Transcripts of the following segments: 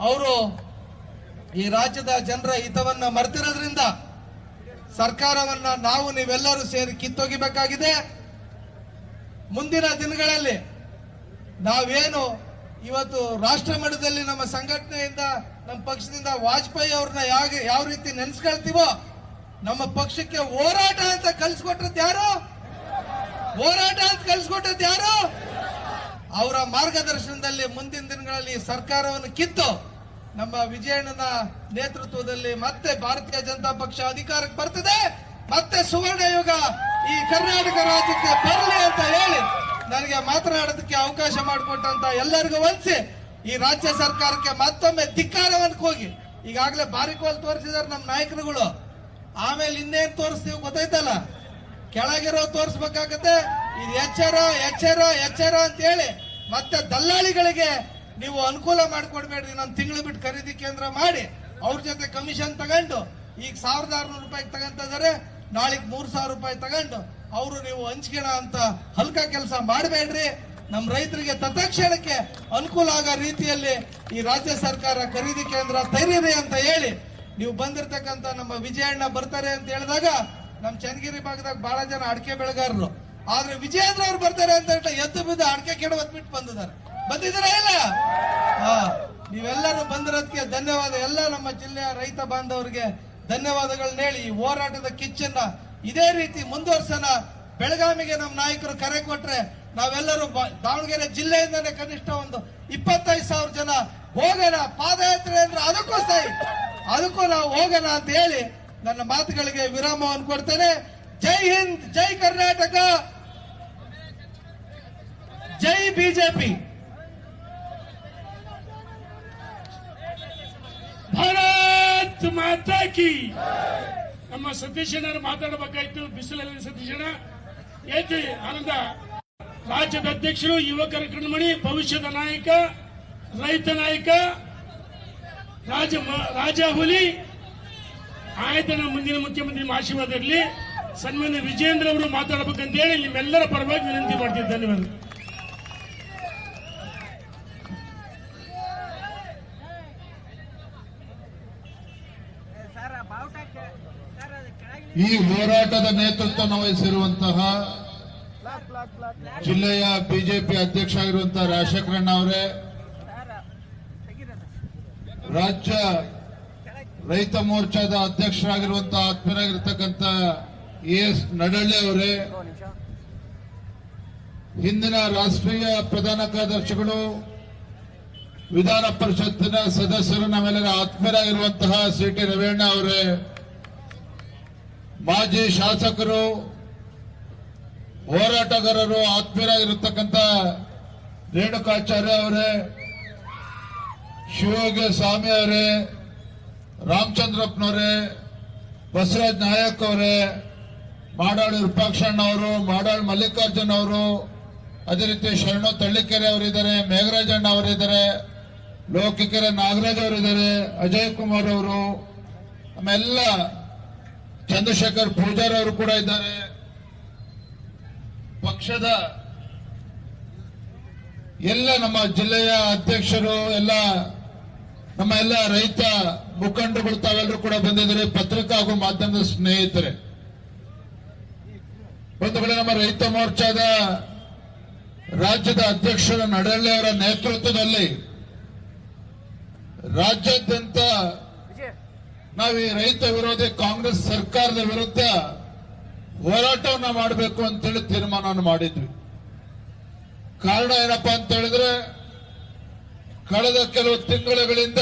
ಅವರು ಈ ರಾಜ್ಯದ ಜನರ ಹಿತವನ್ನ ಮರೆತಿರೋದ್ರಿಂದ ಸರ್ಕಾರವನ್ನ ನಾವು ನೀವೆಲ್ಲರೂ ಸೇರಿ ಕಿತ್ತೊಗಿಬೇಕಾಗಿದೆ. ಮುಂದಿನ ದಿನಗಳಲ್ಲಿ ನಾವೇನು ಇವತ್ತು ರಾಷ್ಟ್ರ ಮಟ್ಟದಲ್ಲಿ ನಮ್ಮ ಸಂಘಟನೆಯಿಂದ, ನಮ್ಮ ಪಕ್ಷದಿಂದ ವಾಜಪೇಯಿ ಅವ್ರನ್ನ ಯಾವ ಯಾವ ರೀತಿ ನೆನೆಸ್ಕೊಳ್ತೀವೋ, ನಮ್ಮ ಪಕ್ಷಕ್ಕೆ ಹೋರಾಟ ಅಂತ ಕಲ್ಸ್ಕೊಟ್ಟದ್ದು ಯಾರು? ಹೋರಾಟ ಅಂತ ಕಲ್ಸ್ಕೊಟ್ಟದ್ದು ಯಾರು? ಅವರ ಮಾರ್ಗದರ್ಶನದಲ್ಲಿ ಮುಂದಿನ ದಿನಗಳಲ್ಲಿ ಸರ್ಕಾರವನ್ನು ಕಿತ್ತು ನಮ್ಮ ವಿಜಯಣ್ಣನ ನೇತೃತ್ವದಲ್ಲಿ ಮತ್ತೆ ಭಾರತೀಯ ಜನತಾ ಪಕ್ಷ ಅಧಿಕಾರಕ್ಕೆ ಬರ್ತದೆ. ಮತ್ತೆ ಸುವರ್ಣ ಯುಗ ಈ ಕರ್ನಾಟಕ ರಾಜ್ಯಕ್ಕೆ ಬರಲಿ ಅಂತ ಹೇಳಿ ನನಗೆ ಮಾತನಾಡೋದಕ್ಕೆ ಅವಕಾಶ ಮಾಡಿಕೊಟ್ಟಂತ ಎಲ್ಲರಿಗೂ ವಂದಿಸಿ ಈ ರಾಜ್ಯ ಸರ್ಕಾರಕ್ಕೆ ಮತ್ತೊಮ್ಮೆ ಧಿಕ್ಕಾರವನ್ನು ಹೋಗಿ ಈಗಾಗಲೇ ಬಾರಿಕೋಲ್ ತೋರಿಸಿದಾರೆ ನಮ್ಮ ನಾಯಕರುಗಳು. ಆಮೇಲೆ ಇನ್ನೇನು ತೋರಿಸ್ತೀವಿ ಗೊತ್ತಾಯ್ತಲ್ಲ? ಕೆಳಗಿರೋ ತೋರಿಸ್ಬೇಕಾಗತ್ತೆ. ಇದು ಎಚ್ಚರ ಎಚ್ಚರ ಎಚ್ಚರ ಅಂತ ಹೇಳಿ ಮತ್ತೆ ದಲ್ಲಾಳಿಗಳಿಗೆ ನೀವು ಅನುಕೂಲ ಮಾಡಿಕೊಡ್ಬೇಡ್ರಿ, ಇನ್ನೊಂದು ತಿಂಗಳು ಬಿಟ್ಟು ಖರೀದಿ ಕೇಂದ್ರ ಮಾಡಿ, ಅವ್ರ ಜೊತೆ ಕಮಿಷನ್ ತಗೊಂಡು, ಈಗ ಸಾವಿರದ ಆರ್ನೂರು ರೂಪಾಯಿ ತಗೊಂತ ಇದಾರೆ, ನಾಳೆಗೆ ಮೂರ್ ಸಾವಿರ ರೂಪಾಯಿ ತಗೊಂಡು, ಅವರು ನೀವು ಹಂಚ್ಕೋಣ ಅಂತ ಹಲ್ಕ ಕೆಲಸ ಮಾಡಬೇಡ್ರಿ. ನಮ್ಮ ರೈತರಿಗೆ ತತ್ಕ್ಷಣಕ್ಕೆ ಅನುಕೂಲ ಆಗೋ ರೀತಿಯಲ್ಲಿ ಈ ರಾಜ್ಯ ಸರ್ಕಾರ ಖರೀದಿ ಕೇಂದ್ರ ತೆರೀರಿ ಅಂತ ಹೇಳಿ, ನೀವು ಬಂದಿರತಕ್ಕಂಥ ನಮ್ಮ ವಿಜಯಣ್ಣ ಬರ್ತಾರೆ ಅಂತ ಹೇಳಿದಾಗ ನಮ್ಮ ಚನ್ನಗಿರಿ ಭಾಗದಾಗ ಬಹಳ ಜನ ಅಡಿಕೆ ಬೆಳೆಗಾರರು. ಆದ್ರೆ ವಿಜಯೇಂದ್ರ ಅವ್ರು ಬರ್ತಾರೆ ಅಂತ ಎದ್ದು ಬಿದ್ದು ಅಡಕೆ ಕೆಡ ಬಿಟ್ಟು ಬಂದಿದ್ದಾರೆ. ಬಂದಿದ್ದೀರಾ ಇಲ್ಲ? ನೀವೆಲ್ಲರೂ ಬಂದಿರೋದಕ್ಕೆ ಧನ್ಯವಾದ. ಎಲ್ಲ ನಮ್ಮ ಜಿಲ್ಲೆಯ ರೈತ ಬಾಂಧವರಿಗೆ ಧನ್ಯವಾದಗಳನ್ನ ಹೇಳಿ ಈ ಹೋರಾಟದ ಕಿಚ್ಚನ್ನ ಇದೇ ರೀತಿ ಮುಂದುವರ್ಸೋಣ. ಬೆಳಗಾವಿಗೆ ನಮ್ಮ ನಾಯಕರು ಕರೆ ಕೊಟ್ರೆ ನಾವೆಲ್ಲರೂ ದಾವಣಗೆರೆ ಜಿಲ್ಲೆಯಿಂದನೇ ಕನಿಷ್ಠ ಒಂದು ಇಪ್ಪತ್ತೈದು ಸಾವಿರ ಜನ ಹೋಗೋಣ. ಪಾದಯಾತ್ರೆ ಅಂದ್ರೆ ಅದಕ್ಕೂ ಸಹಿ ಅದಕ್ಕೂ ನಾವು ಹೋಗೋಣ ಅಂತ ಹೇಳಿ ನನ್ನ ಮಾತುಗಳಿಗೆ ವಿರಾಮವನ್ನು ಕೊಡ್ತೇನೆ. ಜೈ ಹಿಂದ್, ಜೈ ಕರ್ನಾಟಕ! ಜೈ ಬಿಜೆಪಿ. ಭಾರತ್ ಮಾತಾ ಕಿ. ನಮ್ಮ ಸತೀಶಣ್ಣ ಮಾತಾಡಬೇಕಾಯ್ತು, ಬಿಸಿಲಲ್ಲಿ ಸತೀಶಣ್ಣ ಏತಿ ಆನಂದ. ರಾಜ್ಯದ ಅಧ್ಯಕ್ಷರು, ಯುವಕರ ಕಣ್ಮಣಿ, ಭವಿಷ್ಯದ ನಾಯಕ, ರೈತ ನಾಯಕ, ರಾಜ ರಾಜ ಹುಲಿ. ಆಯ್ತನ ಮುಂದಿನ ಮುಖ್ಯಮಂತ್ರಿ ಆಶೀರ್ವಾದ ಇರಲಿ. ಸನ್ಮಾನ್ಯ ವಿಜೇಂದ್ರ ಅವರು ಮಾತಾಡಬೇಕಂತ ಹೇಳಿ ನಿಮ್ಮೆಲ್ಲರ ಪರವಾಗಿ ವಿನಂತಿ ಮಾಡ್ತೀನಿ ಧನ್ಯವಾದ ಸರ್ ಬಾವುಟಕ್ಕೆ ಸರ್ ಅದು ಕೆಳಗಿನ ಈ ಹೋರಾಟದ ನೇತೃತ್ವ ವಹಿಸಿರುವಂತಹ ಜಿಲ್ಲೆಯ ಬಿಜೆಪಿ ಅಧ್ಯಕ್ಷ ಆಗಿರುವಂತಹ ರಾಜಶೇಖರಣ್ಣ ಅವರೇ, ರಾಜ್ಯ ರೈತ ಮೋರ್ಚಾದ ಅಧ್ಯಕ್ಷರಾಗಿರುವಂತಹ ಆತ್ಮೀಯರಾಗಿರ್ತಕ್ಕಂಥ ಎಸ್ ನಡಳ್ಳಿ ಅವರೇ, ಹಿಂದಿನ ರಾಷ್ಟ್ರೀಯ ಪ್ರಧಾನ ಕಾರ್ಯದರ್ಶಿಗಳು, ವಿಧಾನ ಪರಿಷತ್ತಿನ ಸದಸ್ಯರು, ನಮ್ಮೆಲ್ಲರ ಆತ್ಮೀಯರಾಗಿರುವಂತಹ ಸಿ ಟಿ ರವೀಣ್ಣ ಅವರೇ ಮಾಜಿ ಶಾಸಕರು, ಹೋರಾಟಗಾರರು ಆತ್ಮೀಯರಾಗಿರತಕ್ಕಂಥ ರೇಣುಕಾಚಾರ್ಯ ಅವರೇ, ಶಿವಯೋಗಿ ಸ್ವಾಮಿ ಅವರೇ, ರಾಮಚಂದ್ರಪ್ಪನವರೇ, ಬಸವರಾಜ್ ನಾಯಕ್ ಅವರೇ, ಮಾಡಾಳು ವಿರೂಪಾಕ್ಷಣ್ಣ ಅವರು, ಮಾಡಾಳು ಮಲ್ಲಿಕಾರ್ಜುನ್ ಅವರು, ಅದೇ ರೀತಿ ಶರಣು ತಳ್ಳಿಕೆರೆ ಅವರಿದ್ದಾರೆ ಮೇಘರಾಜಣ್ಣ ಅವರಿದ್ದಾರೆ, ಲೋಕಿಕೆರೆ ನಾಗರಾಜ್ ಅವರಿದ್ದಾರೆ, ಅಜಯ್ ಕುಮಾರ್ ಅವರು ಆಮೆಲ್ಲ ಚಂದ್ರಶೇಖರ್ ಪೂಜಾರ್ ಅವರು ಕೂಡ ಇದ್ದಾರೆ. ಪಕ್ಷದ ಎಲ್ಲ ನಮ್ಮ ಜಿಲ್ಲೆಯ ಅಧ್ಯಕ್ಷರು, ಎಲ್ಲ ನಮ್ಮ ಎಲ್ಲ ರೈತ ಮುಖಂಡರುಗಳು ತಾವೆಲ್ಲರೂ ಕೂಡ ಬಂದಿದ್ದಾರೆ. ಪತ್ರಿಕಾ ಹಾಗೂ ಮಾಧ್ಯಮದ ಸ್ನೇಹಿತರೆ. ಒಂದು ಕಡೆ ನಮ್ಮ ರೈತ ಮೋರ್ಚಾದ ರಾಜ್ಯದ ಅಧ್ಯಕ್ಷರ ನಡಳ್ಳಿ ಅವರ ನೇತೃತ್ವದಲ್ಲಿ ರಾಜ್ಯಾದ್ಯಂತ ನಾವು ಈ ರೈತ ವಿರೋಧಿ ಕಾಂಗ್ರೆಸ್ ಸರ್ಕಾರದ ವಿರುದ್ಧ ಹೋರಾಟವನ್ನ ಮಾಡಬೇಕು ಅಂತೇಳಿ ತೀರ್ಮಾನವನ್ನು ಮಾಡಿದ್ವಿ. ಕಾರಣ ಏನಪ್ಪಾ ಅಂತ ಹೇಳಿದ್ರೆ, ಕಳೆದ ಕೆಲವು ತಿಂಗಳುಗಳಿಂದ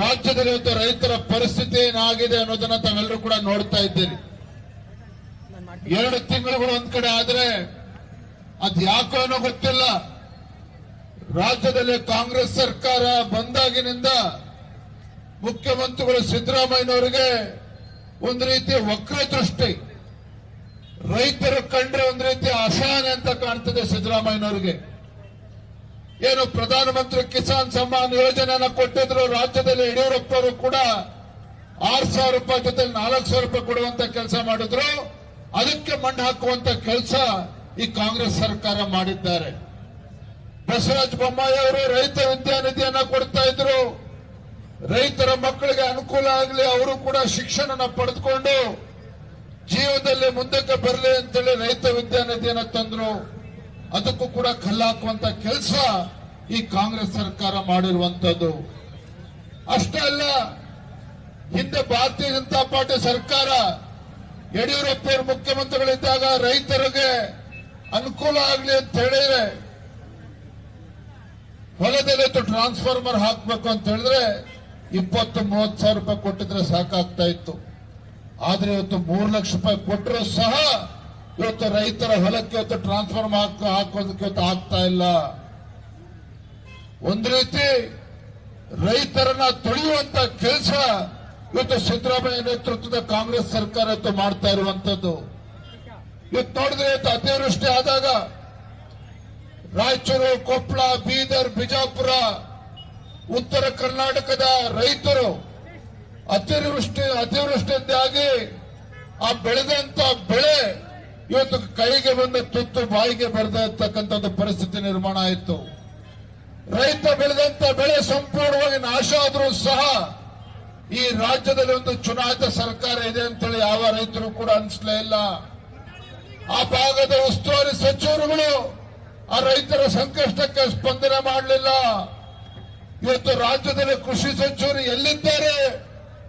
ರಾಜ್ಯದಲ್ಲಿ ಇವತ್ತು ರೈತರ ಪರಿಸ್ಥಿತಿ ಏನಾಗಿದೆ ಅನ್ನೋದನ್ನ ತಾವೆಲ್ಲರೂ ಕೂಡ ನೋಡ್ತಾ ಇದ್ದೀರಿ. ಎರಡು ತಿಂಗಳುಗಳು ಒಂದ್ ಕಡೆ ಆದ್ರೆ ಅದ್ ಯಾಕೋ ಏನೋ ಗೊತ್ತಿಲ್ಲ. ರಾಜ್ಯದಲ್ಲಿ ಕಾಂಗ್ರೆಸ್ ಸರ್ಕಾರ ಬಂದಾಗಿನಿಂದ ಮುಖ್ಯಮಂತ್ರಿಗಳು ಸಿದ್ದರಾಮಯ್ಯನವರಿಗೆ ಒಂದು ರೀತಿಯ ವಕ್ರದೃಷ್ಟಿ. ರೈತರು ಕಂಡ್ರೆ ಒಂದು ರೀತಿಯ ಅಸಹನೆ ಅಂತ ಕಾಣ್ತದೆ ಸಿದ್ದರಾಮಯ್ಯನವರಿಗೆ. ಏನು ಪ್ರಧಾನಮಂತ್ರಿ ಕಿಸಾನ್ ಸಮ್ಮಾನ್ ಯೋಜನೆಯನ್ನು ಕೊಟ್ಟಿದ್ರು ರಾಜ್ಯದಲ್ಲಿ ಯಡಿಯೂರಪ್ಪರು ಕೂಡ ಆರ್ ಸಾವಿರ ರೂಪಾಯಿ ಜೊತೆ ನಾಲ್ಕು ಸಾವಿರ ರೂಪಾಯಿ ಕೊಡುವಂತ ಕೆಲಸ ಮಾಡಿದ್ರು. ಅದಕ್ಕೆ ಮಣ್ಣು ಹಾಕುವಂತ ಕೆಲಸ ಈ ಕಾಂಗ್ರೆಸ್ ಸರ್ಕಾರ ಮಾಡಿದ್ದಾರೆ. ಬಸವರಾಜ ಬೊಮ್ಮಾಯಿ ಅವರು ರೈತ ವಿದ್ಯಾನಿಧಿಯನ್ನ ಕೊಡ್ತಾ ಇದ್ರು. ರೈತರ ಮಕ್ಕಳಿಗೆ ಅನುಕೂಲ ಆಗಲಿ, ಅವರು ಕೂಡ ಶಿಕ್ಷಣನ ಪಡೆದುಕೊಂಡು ಜೀವನದಲ್ಲಿ ಮುಂದಕ್ಕೆ ಬರಲಿ ಅಂತೇಳಿ ರೈತ ವಿದ್ಯಾನಿಧಿಯನ್ನು ತಂದ್ರು. ಅದಕ್ಕೂ ಕೂಡ ಕಲ್ಲಾಕುವಂತ ಕೆಲಸ ಈ ಕಾಂಗ್ರೆಸ್ ಸರ್ಕಾರ ಮಾಡಿರುವಂತದ್ದು. ಅಷ್ಟೇ ಅಲ್ಲ, ಹಿಂದೆ ಭಾರತೀಯ ಜನತಾ ಪಾರ್ಟಿ ಸರ್ಕಾರ ಯಡಿಯೂರಪ್ಪ ಮುಖ್ಯಮಂತ್ರಿಗಳಿದ್ದಾಗ ರೈತರಿಗೆ ಅನುಕೂಲ ಆಗಲಿ ಅಂತ ಹೇಳಿದ್ರೆ, ಹೊಲದಲ್ಲಿ ಟ್ರಾನ್ಸ್ಫಾರ್ಮರ್ ಹಾಕ್ಬೇಕು ಅಂತ ಹೇಳಿದ್ರೆ ಇಪ್ಪತ್ತು ಮೂವತ್ತು ಸಾವಿರ ರೂಪಾಯಿ ಕೊಟ್ಟಿದ್ರೆ ಸಾಕಾಗ್ತಾ ಇತ್ತು. ಆದ್ರೆ ಇವತ್ತು ಮೂರು ಲಕ್ಷ ರೂಪಾಯಿ ಕೊಟ್ಟರು ಸಹ ಇವತ್ತು ರೈತರ ಹೊಲಕ್ಕೆ ಇವತ್ತು ಟ್ರಾನ್ಸ್ಫಾರ್ಮ್ ಹಾಕ ಹಾಕೋದಕ್ಕೆ ಇವತ್ತು ಆಗ್ತಾ ಇಲ್ಲ. ಒಂದು ರೀತಿ ರೈತರನ್ನ ತೊಳೆಯುವಂತ ಕೆಲಸ ಇವತ್ತು ಸಿದ್ದರಾಮಯ್ಯ ನೇತೃತ್ವದ ಕಾಂಗ್ರೆಸ್ ಸರ್ಕಾರ ಇವತ್ತು ಮಾಡ್ತಾ ಇರುವಂತದ್ದು. ಇವತ್ತು ನೋಡಿದ್ರೆ ಇವತ್ತು ಅತಿವೃಷ್ಟಿ ಆದಾಗ ರಾಯಚೂರು, ಕೊಪ್ಪಳ, ಬೀದರ್, ಬಿಜಾಪುರ ಉತ್ತರ ಕರ್ನಾಟಕದ ರೈತರು ಅತಿವೃಷ್ಟಿ ಅತಿವೃಷ್ಟಿಯಿಂದಾಗಿ ಆ ಬೆಳೆದಂತ ಬೆಳೆ ಇವತ್ತು ಕೈಗೆ ಬಂದ ತುತ್ತು ಬಾಯಿಗೆ ಬರೆದಿರ್ತಕ್ಕಂಥದ್ದು ಪರಿಸ್ಥಿತಿ ನಿರ್ಮಾಣ ಆಯಿತು. ರೈತ ಬೆಳೆದಂತ ಬೆಳೆ ಸಂಪೂರ್ಣವಾಗಿ ನಾಶ ಆದರೂ ಸಹ ಈ ರಾಜ್ಯದಲ್ಲಿ ಒಂದು ಚುನಾಯಿತ ಸರ್ಕಾರ ಇದೆ ಅಂತೇಳಿ ಯಾವ ರೈತರು ಕೂಡ ಅನಿಸ್ಲೇ ಇಲ್ಲ. ಆ ಭಾಗದ ಉಸ್ತುವಾರಿ ಸಚಿವರುಗಳು ಆ ರೈತರ ಸಂಕಷ್ಟಕ್ಕೆ ಸ್ಪಂದನೆ ಮಾಡಲಿಲ್ಲ. ಇವತ್ತು ರಾಜ್ಯದಲ್ಲಿ ಕೃಷಿ ಸಚಿವರು ಎಲ್ಲಿದ್ದಾರೆ?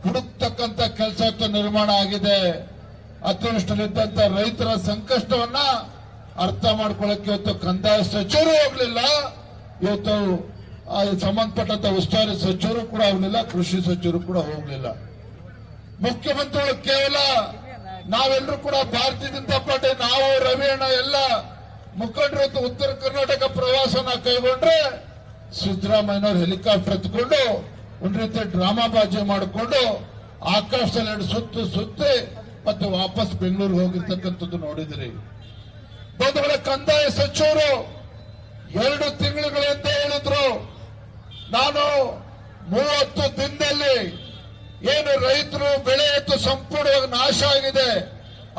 ಹುಡುಕ್ತಕ್ಕಂತ ಕೆಲಸ ಇವತ್ತು ನಿರ್ಮಾಣ ಆಗಿದೆ. ಅತಿವೃಷ್ಟಿಯಲ್ಲಿದ್ದಂತ ರೈತರ ಸಂಕಷ್ಟವನ್ನ ಅರ್ಥ ಮಾಡ್ಕೊಳ್ಳಕ್ಕೆ ಇವತ್ತು ಕಂದಾಯ ಸಚಿವರು ಹೋಗ್ಲಿಲ್ಲ ಇವತ್ತು ಸಂಬಂಧಪಟ್ಟಂತ ಉಸ್ತುವಾರಿ ಸಚಿವರು ಕೂಡ ಹೋಗ್ಲಿಲ್ಲ ಕೃಷಿ ಸಚಿವರು ಕೂಡ ಹೋಗ್ಲಿಲ್ಲ. ಮುಖ್ಯಮಂತ್ರಿಗಳು ಕೇವಲ ನಾವೆಲ್ಲರೂ ಕೂಡ ಭಾರತೀಯ ಜನತಾ ಪಾರ್ಟಿ, ನಾವು ರವಿಯಣ್ಣ ಎಲ್ಲ ಮುಖಂಡರು ಉತ್ತರ ಕರ್ನಾಟಕ ಪ್ರವಾಸನ ಕೈಗೊಂಡ್ರೆ ಸಿದ್ದರಾಮಯ್ಯನವರು ಹೆಲಿಕಾಪ್ಟರ್ ಎತ್ಕೊಂಡು ಒಂದ್ ರೀತಿ ಡ್ರಾಮಾ ಬಾಜಿ ಮಾಡಿಕೊಂಡು ಆಕಾಶದಲ್ಲಿ ಸುತ್ತು ಸುತ್ತಿ ಮತ್ತೆ ವಾಪಸ್ ಬೆಂಗಳೂರಿಗೆ ಹೋಗಿರ್ತಕ್ಕಂಥದ್ದು ನೋಡಿದ್ರಿ. ಬಂಧುಗಳ ಕಂದಾಯ ಸಚಿವರು ಎರಡು ತಿಂಗಳುಗಳಿಂದ ಹೇಳಿದ್ರು. ನಾನು ಮೂವತ್ತು ದಿನದಲ್ಲಿ ಏನು ರೈತರು ಬೆಳೆ ಎತ್ತು ಸಂಪೂರ್ಣವಾಗಿ ನಾಶ ಆಗಿದೆ.